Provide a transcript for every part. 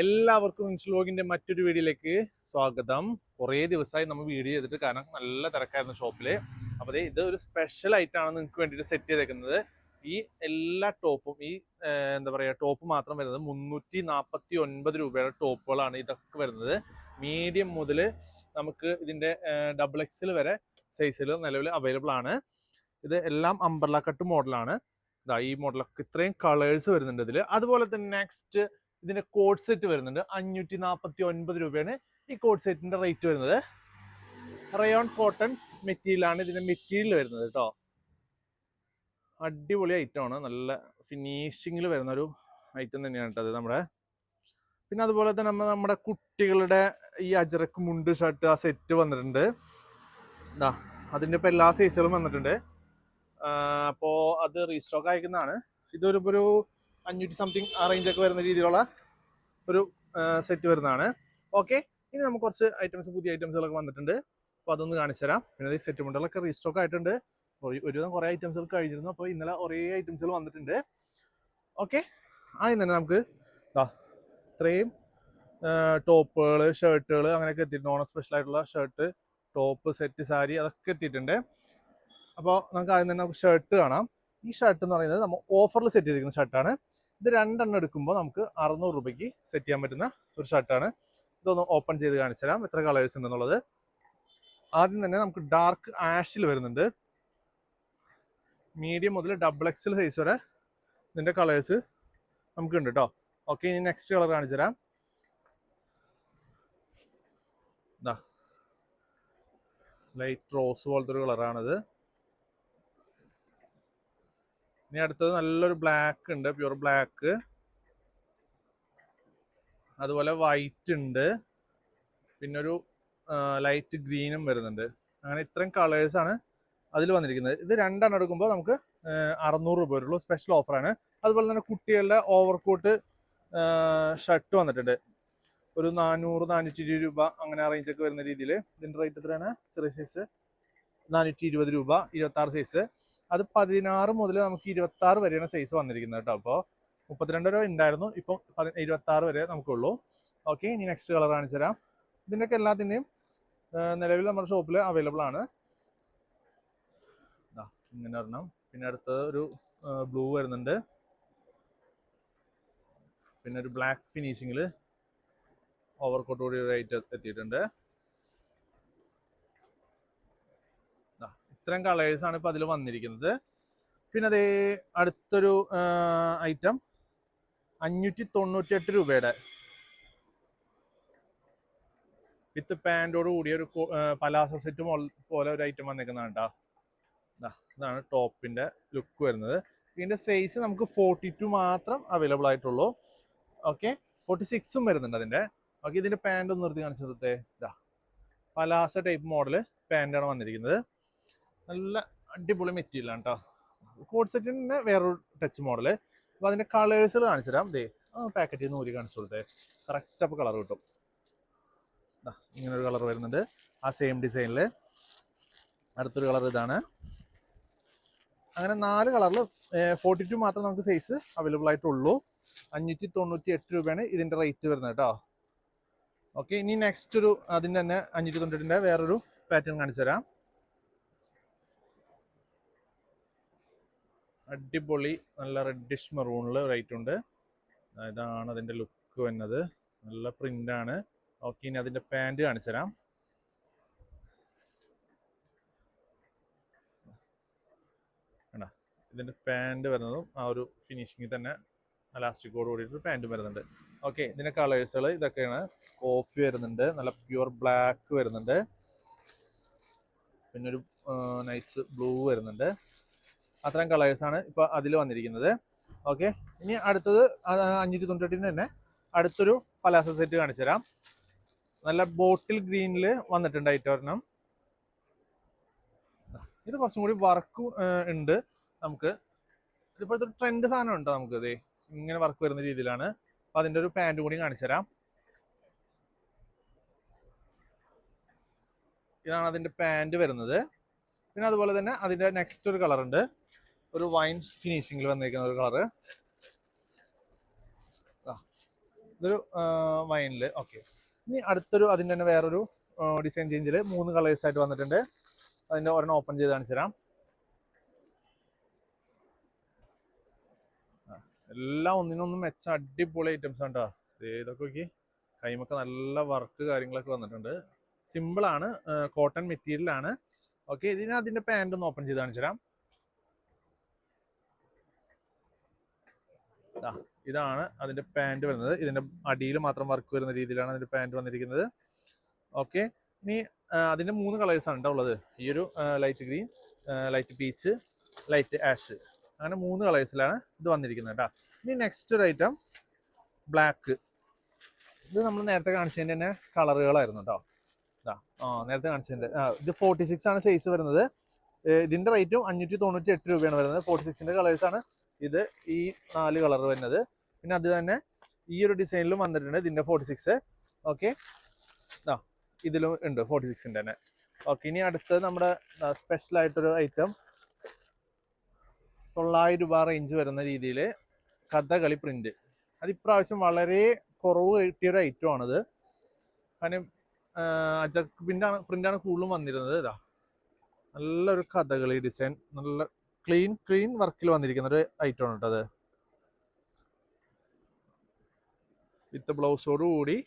എല്ലാവർക്കും ഇൻസ്ലോഗിന്റെ മറ്റൊരു വീഡിയോയിലേക്ക് സ്വാഗതം. കുറേ ദിവസമായി നമ്മൾ വീഡിയോ ചെയ്തിട്ട് കാരണം നല്ല തിരക്കായിരുന്നു ഷോപ്പിൽ. അപ്പോൾ ഇത് ഒരു സ്പെഷ്യൽ ആയിട്ടാണ് നിങ്ങൾക്ക് വേണ്ടിയിട്ട് സെറ്റ് ചെയ്തേക്കുന്നത്. ഈ എല്ലാ ടോപ്പും ഈ എന്താ പറയുക ടോപ്പ് മാത്രം വരുന്നത് മുന്നൂറ്റി നാൽപ്പത്തി ഒൻപത് രൂപയുടെ ടോപ്പുകളാണ് ഇതൊക്കെ വരുന്നത്. മീഡിയം മുതൽ നമുക്ക് ഇതിന്റെ ഡബിൾ എക്സിൽ വരെ സൈസിൽ നിലവിൽ അവൈലബിൾ ആണ്. ഇത് എല്ലാം അംബർല കട്ട് മോഡലാണ് ഇതാ ഈ മോഡലൊക്കെ ഇത്രയും കളേഴ്സ് വരുന്നുണ്ട് ഇതിൽ അതുപോലെ തന്നെ നെക്സ്റ്റ് ഇതിന്റെ കോഡ് സെറ്റ് വരുന്നുണ്ട്. അഞ്ഞൂറ്റി നാൽപ്പത്തി ഒൻപത് രൂപയാണ് ഈ കോഡ് സെറ്റിന്റെ റേറ്റ് വരുന്നത്. റയോൺ കോട്ടൺ മെറ്റീരിയലാണ് ഇതിന്റെ മെറ്റീരിയൽ വരുന്നത് കേട്ടോ അടിപൊളി ഐറ്റം ആണ്. നല്ല ഫിനിഷിങ്ങിൽ വരുന്ന ഒരു ഐറ്റം തന്നെയാണ് കേട്ടോ അത് നമ്മുടെ. പിന്നെ അതുപോലെ തന്നെ നമ്മൾ നമ്മുടെ കുട്ടികളുടെ ഈ അജറക്ക് മുണ്ട് ഷർട്ട് ആ സെറ്റ് വന്നിട്ടുണ്ട്. എന്താ അതിന്റെ ഇപ്പോൾ എല്ലാ സൈസുകളും വന്നിട്ടുണ്ട്. അപ്പോൾ അത് റീസ്റ്റോക്ക് അയക്കുന്നതാണ് ഇതൊരു ഒരു അഞ്ഞൂറ്റി സംതിങ് ആ റേഞ്ചൊക്കെ വരുന്ന രീതിയിലുള്ള ഒരു സെറ്റ് വരുന്നതാണ്. ഓക്കെ ഇനി നമുക്ക് കുറച്ച് ഐറ്റംസ് പുതിയ ഐറ്റംസുകളൊക്കെ വന്നിട്ടുണ്ട്. അപ്പോൾ അതൊന്ന് കാണിച്ചു തരാം. പിന്നെ ഈ സെറ്റ് മുണ്ടുകളൊക്കെ റീസ്റ്റോക്ക് ആയിട്ടുണ്ട്. ഒരു- ഒരുവിധം കുറേ ഐറ്റംസുകൾ കഴിഞ്ഞിരുന്നു. അപ്പോൾ ഇന്നലെ കുറേ ഐറ്റംസുകൾ വന്നിട്ടുണ്ട്. ഓക്കെ ആദ്യം തന്നെ നമുക്ക് ദാ ഇത്രയും ടോപ്പുകൾ ഷർട്ടുകൾ അങ്ങനെയൊക്കെ എത്തിയിട്ടുണ്ട്. ഓണം സ്പെഷ്യൽ ആയിട്ടുള്ള ഷർട്ട് ടോപ്പ് സെറ്റ് സാരി അതൊക്കെ എത്തിയിട്ടുണ്ട്. അപ്പോൾ നമുക്ക് ആദ്യം തന്നെ നമുക്ക് ഷർട്ട് കാണാം. ഈ ഷർട്ട് എന്ന് പറയുന്നത് നമ്മൾ ഓഫറിൽ സെറ്റ് ചെയ്തിരിക്കുന്ന ഷർട്ടാണ് ഇത് രണ്ടെണ്ണം എടുക്കുമ്പോൾ നമുക്ക് അറുന്നൂറ് രൂപയ്ക്ക് സെറ്റ് ചെയ്യാൻ പറ്റുന്ന ഒരു ഷർട്ടാണ് ഇതൊന്ന് ഓപ്പൺ ചെയ്ത് കാണിച്ചു തരാം എത്ര കളേഴ്സ് ഉണ്ടെന്നുള്ളത്. ആദ്യം തന്നെ നമുക്ക് ഡാർക്ക് ആഷിൽ വരുന്നുണ്ട്. മീഡിയം മുതൽ ഡബിൾ എക്സൽ സൈസ് വരെ ഇതിന്റെ കളേഴ്സ് നമുക്കുണ്ട് കേട്ടോ ഓക്കെ ഇനി നെക്സ്റ്റ് കളർ കാണിച്ചു തരാം. ലൈറ്റ് റോസ് പോലത്തെ ഒരു കളറാണിത് ഇനി അടുത്തത് നല്ലൊരു ബ്ലാക്ക് ഉണ്ട് പ്യുർ ബ്ലാക്ക് അതുപോലെ വൈറ്റ് ഉണ്ട്. പിന്നെ ഒരു ലൈറ്റ് ഗ്രീനും വരുന്നുണ്ട്. അങ്ങനെ ഇത്രയും കളേഴ്സ് ആണ് അതിൽ വന്നിരിക്കുന്നത്. ഇത് രണ്ടെണ്ണം എടുക്കുമ്പോൾ നമുക്ക് അറുന്നൂറ് രൂപ വരുള്ളൂ. സ്പെഷ്യൽ ഓഫറാണ് അതുപോലെ തന്നെ കുട്ടികളുടെ ഓവർകോട്ട് ഷർട്ട് വന്നിട്ടുണ്ട്. ഒരു നാനൂറ് നാനൂറ്റി ഇരുപത് രൂപ അങ്ങനെ റേഞ്ചൊക്കെ വരുന്ന രീതിയിൽ ഇതിന്റെ റേറ്റ് എത്രയാണ്? ചെറിയ സൈസ് നാനൂറ്റി ഇരുപത് രൂപ ഇരുപത്തി ആറ് സൈസ് അത് പതിനാറ് മുതൽ നമുക്ക് ഇരുപത്തി ആറ് വരെയാണ് സൈസ് വന്നിരിക്കുന്നത് കേട്ടോ അപ്പോൾ മുപ്പത്തിരണ്ട് രൂപ ഉണ്ടായിരുന്നു ഇപ്പം ഇരുപത്തി ആറ് വരെ നമുക്കുള്ളൂ. ഓക്കെ ഇനി നെക്സ്റ്റ് കളർ കാണിച്ചു തരാം. ഇതിന്റെയൊക്കെ എല്ലാത്തിന്റെയും നിലവിൽ നമ്മുടെ ഷോപ്പിൽ അവൈലബിൾ ആണ്. ഇങ്ങനെ ഒരെണ്ണം. പിന്നെ അടുത്ത ഒരു ബ്ലൂ വരുന്നുണ്ട്. പിന്നെ ഒരു ബ്ലാക്ക് ഫിനിഷിങ്ങിൽ ഓവർകോട്ട് കൂടി ഐറ്റം എത്തിയിട്ടുണ്ട് ദാ, ഇത്രയും ആണ് ഇപ്പൊ അതിൽ വന്നിരിക്കുന്നത്. പിന്നെ അതേ അടുത്തൊരു ഐറ്റം അഞ്ഞൂറ്റി തൊണ്ണൂറ്റി എട്ട് രൂപയുടെ വിത്ത് പാന്റോട് കൂടിയ ഒരു പലാസ സെറ്റ് പോലെ ഒരു ഐറ്റം വന്നിരിക്കുന്നതാണ് കേട്ടോ ഇതാണ് ടോപ്പിന്റെ ലുക്ക് വരുന്നത്. ഇതിന്റെ സൈസ് നമുക്ക് ഫോർട്ടി ടു മാത്രം അവൈലബിൾ ആയിട്ടുള്ളൂ. ഓക്കെ ഫോർട്ടി സിക്സും വരുന്നുണ്ട് അതിന്റെ. ഓക്കെ ഇതിന്റെ പാന്റ് ഒന്ന് നിർത്തി കാണിച്ചു കൊടുത്തേ ഇതാ പലാസ ടൈപ്പ് മോഡൽ പാന്റാണ് വന്നിരിക്കുന്നത്. നല്ല അടിപൊളി മെറ്റീരിയൽ ആണ് കേട്ടോ കോഡ് സെറ്റിന് വേറൊരു ടച്ച് മോഡൽ അപ്പോൾ അതിന്റെ കളേഴ്സ് കാണിച്ചു തരാം. ദേ പാക്കറ്റിൽ നിന്ന് ഊരി കാണിച്ചു കൊടുത്തേ. കറക്റ്റ് അപ്പോൾ കളർ കിട്ടും. ഇങ്ങനെ ഒരു കളർ വരുന്നുണ്ട്. ആ സെയിം ഡിസൈനിൽ അടുത്തൊരു കളർ ഇതാണ്. അങ്ങനെ നാല് കളറിൽ ഫോർട്ടി ടു മാത്രം നമുക്ക് സൈസ് അവൈലബിൾ ആയിട്ടുള്ളൂ. അഞ്ഞൂറ്റി തൊണ്ണൂറ്റി എട്ട് രൂപയാണ് ഇതിന്റെ റേറ്റ് വരുന്നത് കേട്ടോ ഓക്കെ ഇനി നെക്സ്റ്റ് ഒരു അതിന്റെ തന്നെ അഞ്ഞൂറ്റി തൊണ്ണൂറ്റിന്റെ വേറൊരു പാറ്റേൺ കാണിച്ചു തരാം. അടിപൊളി നല്ല റെഡിഷ് മെറൂണിൽ റേറ്റ് ഉണ്ട്. ഇതാണ് അതിന്റെ ലുക്ക് വരുന്നത്. നല്ല പ്രിന്റാണ് ഓക്കെ ഇനി അതിന്റെ പാന്റ് കാണിച്ചു തരാം. കണ്ടോ? ഇതിന്റെ പാന്റ് വരുന്നതും ആ ഒരു ഫിനിഷിങ്ങിൽ തന്നെ അലാസ്റ്റിക്കോട് കൂടിയിട്ട് പാന്റും വരുന്നുണ്ട്. ഓക്കെ ഇതിന്റെ കളേഴ്സുകൾ ഇതൊക്കെയാണ്. കോഫി വരുന്നുണ്ട് നല്ല പ്യുവർ ബ്ലാക്ക് വരുന്നുണ്ട്. പിന്നെ ഒരു നൈസ് ബ്ലൂ വരുന്നുണ്ട്. അത്രയും കളേഴ്സ് ആണ് ഇപ്പൊ അതിൽ വന്നിരിക്കുന്നത്. ഓക്കെ ഇനി അടുത്തത് അഞ്ഞൂറ്റി തൊണ്ണൂറ്റെട്ടിന് തന്നെ അടുത്തൊരു പലാസ സെറ്റ് കാണിച്ചു തരാം. നല്ല ബോട്ടിൽ ഗ്രീനിൽ വന്നിട്ടുണ്ട് ഐറ്റം ഇത് കുറച്ചും കൂടി വർക്ക് ഉണ്ട് നമുക്ക്. ഇതിപ്പോഴത്തെ ഒരു ട്രെൻഡ് സാധനം ഉണ്ട് നമുക്ക് ഇതേ? ഇങ്ങനെ വർക്ക് വരുന്ന രീതിയിലാണ്. അപ്പൊ അതിന്റെ ഒരു പാന്റ് കൂടി കാണിച്ചു തരാം. ഇതാണ് അതിന്റെ പാന്റ് വരുന്നത്. പിന്നെ അതുപോലെ തന്നെ അതിന്റെ നെക്സ്റ്റ് ഒരു കളർ ഉണ്ട്. ഒരു വൈൻ ഫിനിഷിങ്ങിൽ വന്നിരിക്കുന്ന ഒരു കളറ് ഇതൊരു വൈനിൽ ഓക്കെ ഇനി അടുത്തൊരു അതിന്റെ തന്നെ വേറൊരു ഡിസൈൻ ചേഞ്ചിൽ മൂന്ന് കളേഴ്സ് ആയിട്ട് വന്നിട്ടുണ്ട്. അതിന്റെ ഒരെണ്ണം ഓപ്പൺ ചെയ്ത് കാണിച്ചു തരാം. എല്ലാം ഒന്നിനൊന്നും മെച്ച അടിപൊളി ഐറ്റംസ് ആണ് കേട്ടോ ഇതൊക്കെ നോക്കി. കൈമൊക്കെ നല്ല വർക്ക് കാര്യങ്ങളൊക്കെ വന്നിട്ടുണ്ട്. സിമ്പിളാണ് കോട്ടൺ മെറ്റീരിയലാണ് ഓക്കെ ഇതിന് അതിന്റെ പാന്റ് ഒന്ന് ഓപ്പൺ ചെയ്ത് കാണിച്ചു തരാം. ഇതാണ് അതിന്റെ പാന്റ് വരുന്നത്. ഇതിന്റെ അടിയിൽ മാത്രം വർക്ക് വരുന്ന രീതിയിലാണ് അതിന്റെ പാന്റ് വന്നിരിക്കുന്നത്. ഓക്കെ ഇനി അതിന്റെ മൂന്ന് കളേഴ്സ് ആണ് ട്ടോ ഉള്ളത്. ഈ ഒരു light green light peach light ash അങ്ങനെ മൂന്ന് കളേഴ്സിലാണ് ഇത് വന്നിരിക്കുന്നത് കേട്ടോ ഇനി നെക്സ്റ്റ് ഒരു ഐറ്റം ബ്ലാക്ക് ഇത് നമ്മൾ നേരത്തെ കാണിച്ചതിന്റെ തന്നെ കളറുകളായിരുന്നു കേട്ടോ ആ നേരത്തെ കാണിച്ചിട്ടുണ്ട് ഇത് ഫോർട്ടി സിക്സ് ആണ് സൈസ് വരുന്നത്. ഇതിന്റെ റേറ്റും അഞ്ഞൂറ്റി തൊണ്ണൂറ്റി എട്ട് രൂപയാണ് വരുന്നത്. ഫോർട്ടി സിക്സിന്റെ കളേഴ്സ് ആണ് ഇത് ഈ നാല് കളർ വരുന്നത്. പിന്നെ അത് തന്നെ ഈ ഒരു ഡിസൈനിലും വന്നിട്ടുണ്ട് ഇതിന്റെ ഫോർട്ടി സിക്സ് ഓക്കെ ആ ഇതിലും ഉണ്ട് ഫോർട്ടി സിക്സിന്റെ തന്നെ. ഓക്കെ ഇനി അടുത്തത് നമ്മുടെ സ്പെഷ്യൽ ആയിട്ടൊരു ഐറ്റം തൊള്ളായിരം രൂപ റേഞ്ച് വരുന്ന രീതിയിൽ കഥകളി പ്രിന്റ് അത് ഇപ്രാവശ്യം വളരെ കുറവ് കിട്ടിയൊരു ഐറ്റം ആണിത്. കാരണം അജക് പ്രിന്റാണ് പ്രിന്റാണ് കൂടുതലും വന്നിരുന്നത് ഇതാ. നല്ലൊരു കഥകളി ഡിസൈൻ നല്ല ക്ലീൻ ക്ലീൻ വർക്കിൽ വന്നിരിക്കുന്ന ഒരു ഐറ്റം ആണ് കേട്ടത് വിത്ത് ബ്ലൗസോട് കൂടി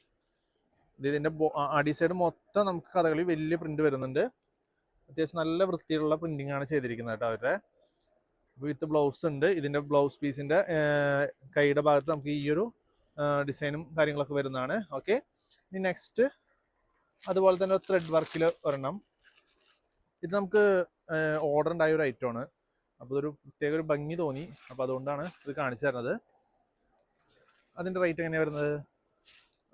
ഇത് ഇതിന്റെ ബോ- ആ- അടി സൈഡ് മൊത്തം നമുക്ക് കഥകളി വലിയ പ്രിന്റ് വരുന്നുണ്ട്. അത്യാവശ്യം നല്ല വൃത്തിയുള്ള പ്രിന്റിംഗ് ആണ് ചെയ്തിരിക്കുന്നത് കേട്ടോ അവരുടെ. വിത്ത് ബ്ലൗസ് ഉണ്ട്. ഇതിന്റെ ബ്ലൗസ് പീസിന്റെ കൈയുടെ ഭാഗത്ത് നമുക്ക് ഈ ഒരു ഡിസൈനും കാര്യങ്ങളൊക്കെ വരുന്നതാണ്. ഓക്കെ. ഇനി നെക്സ്റ്റ് അതുപോലെ തന്നെ ത്രെഡ് വർക്കിൽ ഒരെണ്ണം. ഇത് നമുക്ക് ഓർഡർ ഉണ്ടായ ഒരു ഐറ്റം ആണ്. അപ്പോൾ ഇതൊരു പ്രത്യേക ഒരു ഭംഗി തോന്നി. അപ്പോൾ അതുകൊണ്ടാണ് ഇത് കാണിച്ചു തരുന്നത്. അതിന്റെ റേറ്റ് എങ്ങനെയാണ് വരുന്നത്?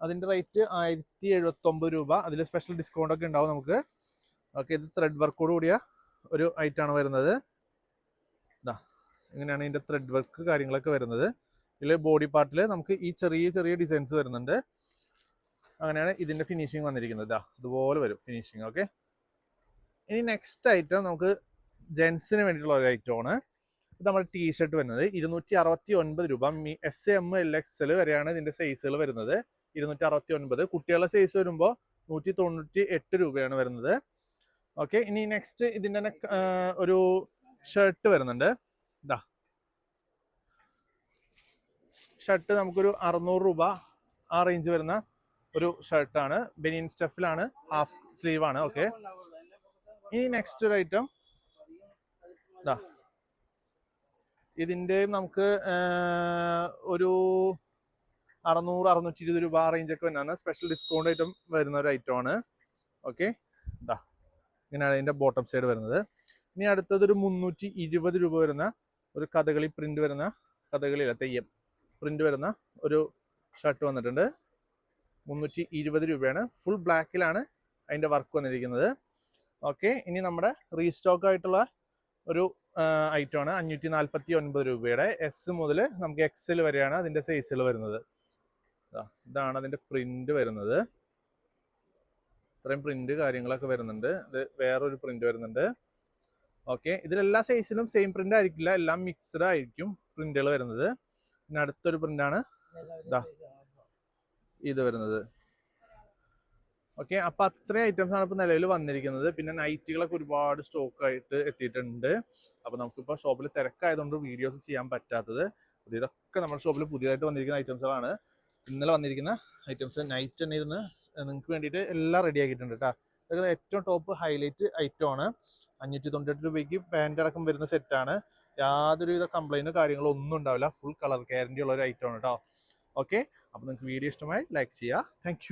അതിന്റെ റേറ്റ് ആയിരത്തി എഴുപത്തൊമ്പത് രൂപ. അതിൽ സ്പെഷ്യൽ ഡിസ്കൗണ്ട് ഒക്കെ ഉണ്ടാവും നമുക്ക്. ഓക്കെ ഇത് ത്രെഡ് വർക്കോട് കൂടിയ ഒരു ഐറ്റമാണ് വരുന്നത്. ഇതാ ഇങ്ങനെയാണ് ഇതിന്റെ ത്രെഡ് വർക്ക് കാര്യങ്ങളൊക്കെ വരുന്നത്. ഇതിൽ ബോഡി പാർട്ടിൽ നമുക്ക് ഈ ചെറിയ ചെറിയ ഡിസൈൻസ് വരുന്നുണ്ട്. അങ്ങനെയാണ് ഇതിന്റെ ഫിനിഷിങ് വന്നിരിക്കുന്നത്. ഇതാ ഇതുപോലെ വരും ഫിനിഷിങ് ഓക്കെ ഇനി നെക്സ്റ്റ് ഐറ്റം നമുക്ക് ജെൻസിന് വേണ്ടിയിട്ടുള്ള ഒരു ഐറ്റമാണ് ഇത് നമ്മുടെ ടീഷർട്ട് വരുന്നത്. ഇരുന്നൂറ്റി അറുപത്തി ഒൻപത് രൂപ S M L X L വരെയാണ് ഇതിന്റെ സൈസുകൾ വരുന്നത്. ഇരുന്നൂറ്റി അറുപത്തി ഒൻപത് കുട്ടികളുടെ സൈസ് വരുമ്പോൾ നൂറ്റി തൊണ്ണൂറ്റി എട്ട് രൂപയാണ് വരുന്നത്. ഓക്കെ ഇനി നെക്സ്റ്റ് ഇതിന്റെ തന്നെ ഒരു ഷർട്ട് വരുന്നുണ്ട്. ഇതാ ഷർട്ട് നമുക്കൊരു അറുന്നൂറ് രൂപ ആ റേഞ്ച് വരുന്ന ഒരു ഷർട്ടാണ് ബെനിയൻ സ്റ്റഫിലാണ് ഹാഫ് സ്ലീവ് ആണ്. ഓക്കെ ഇനി നെക്സ്റ്റ് ഒരു ഐറ്റം ഇതാ ഇതിന്റെയും നമുക്ക് ഒരു അറുന്നൂറ് അറുന്നൂറ്റി ഇരുപത് രൂപ ആ റേഞ്ച് ഒക്കെ വരുന്നതാണ് സ്പെഷ്യൽ ഡിസ്കൗണ്ട് ഐറ്റം വരുന്ന ഒരു ഐറ്റം ആണ്. ഓക്കെ ഇതാ ഇങ്ങനെയാണ് ഇതിന്റെ ബോട്ടം സൈഡ് വരുന്നത്. ഇനി അടുത്തത് ഒരു മുന്നൂറ്റി ഇരുപത് രൂപ വരുന്ന ഒരു കഥകളി പ്രിന്റ് വരുന്ന കഥകളിയല്ല തെയ്യം പ്രിന്റ് വരുന്ന ഒരു ഷർട്ട് വന്നിട്ടുണ്ട്. മുന്നൂറ്റി ഇരുപത് രൂപയാണ്. ഫുൾ ബ്ലാക്കിലാണ് അതിന്റെ വർക്ക് വന്നിരിക്കുന്നത്. ഓക്കെ ഇനി നമ്മുടെ റീസ്റ്റോക്ക് ആയിട്ടുള്ള ഒരു ഐറ്റം ആണ് അഞ്ഞൂറ്റി നാൽപ്പത്തി ഒൻപത് രൂപയുടെ എസ് മുതൽ നമുക്ക് എക്സിൽ വരെയാണ് അതിന്റെ സൈസുകൾ വരുന്നത്. ഇതാണ് അതിന്റെ പ്രിന്റ് വരുന്നത്. ഇത്രയും പ്രിന്റ് കാര്യങ്ങളൊക്കെ വരുന്നുണ്ട്. ഇത് വേറൊരു പ്രിന്റ് വരുന്നുണ്ട്. ഓക്കെ ഇതിലെല്ലാ സൈസിലും സെയിം പ്രിന്റ് ആയിരിക്കില്ല. എല്ലാം മിക്സ്ഡ് ആയിരിക്കും പ്രിന്റുകൾ വരുന്നത്. പിന്നെ അടുത്തൊരു പ്രിന്റാണ് ദാ. ഇത് വരുന്നത്. ഓക്കെ അപ്പൊ അത്രയും ഐറ്റംസ് ആണ് ഇപ്പൊ നിലവിൽ വന്നിരിക്കുന്നത്. പിന്നെ നൈറ്റുകളൊക്കെ ഒരുപാട് സ്റ്റോക്ക് ആയിട്ട് എത്തിയിട്ടുണ്ട്. അപ്പൊ നമുക്കിപ്പോ ഷോപ്പിൽ തിരക്കായതുകൊണ്ട് വീഡിയോസ് ചെയ്യാൻ പറ്റാത്തത്. ഇതൊക്കെ നമ്മുടെ ഷോപ്പിൽ പുതിയതായിട്ട് വന്നിരിക്കുന്ന ഐറ്റംസുകളാണ് ഇന്നലെ വന്നിരിക്കുന്ന ഐറ്റംസ് നൈറ്റ് തന്നെ ഇരുന്ന് നിങ്ങൾക്ക് വേണ്ടിയിട്ട് എല്ലാം റെഡി ആക്കിയിട്ടുണ്ട് കേട്ടോ ഇതൊക്കെ ഏറ്റവും ടോപ്പ് ഹൈലൈറ്റ് ഐറ്റം ആണ്. അഞ്ഞൂറ്റി തൊണ്ണൂറ്റെട്ട് രൂപയ്ക്ക് പാന്റ് അടക്കം വരുന്ന സെറ്റാണ് യാതൊരുവിധ കംപ്ലൈന്റോ കാര്യങ്ങളോ ഒന്നും ഉണ്ടാവില്ല. ഫുൾ കളർ ഗ്യാരണ്ടി ഉള്ള ഒരു ഐറ്റം ആണ് കേട്ടോ ഓക്കെ? അപ്പോൾ നിങ്ങൾക്ക് വീഡിയോ ഇഷ്ടമായി ലൈക്ക് ചെയ്യുക. താങ്ക്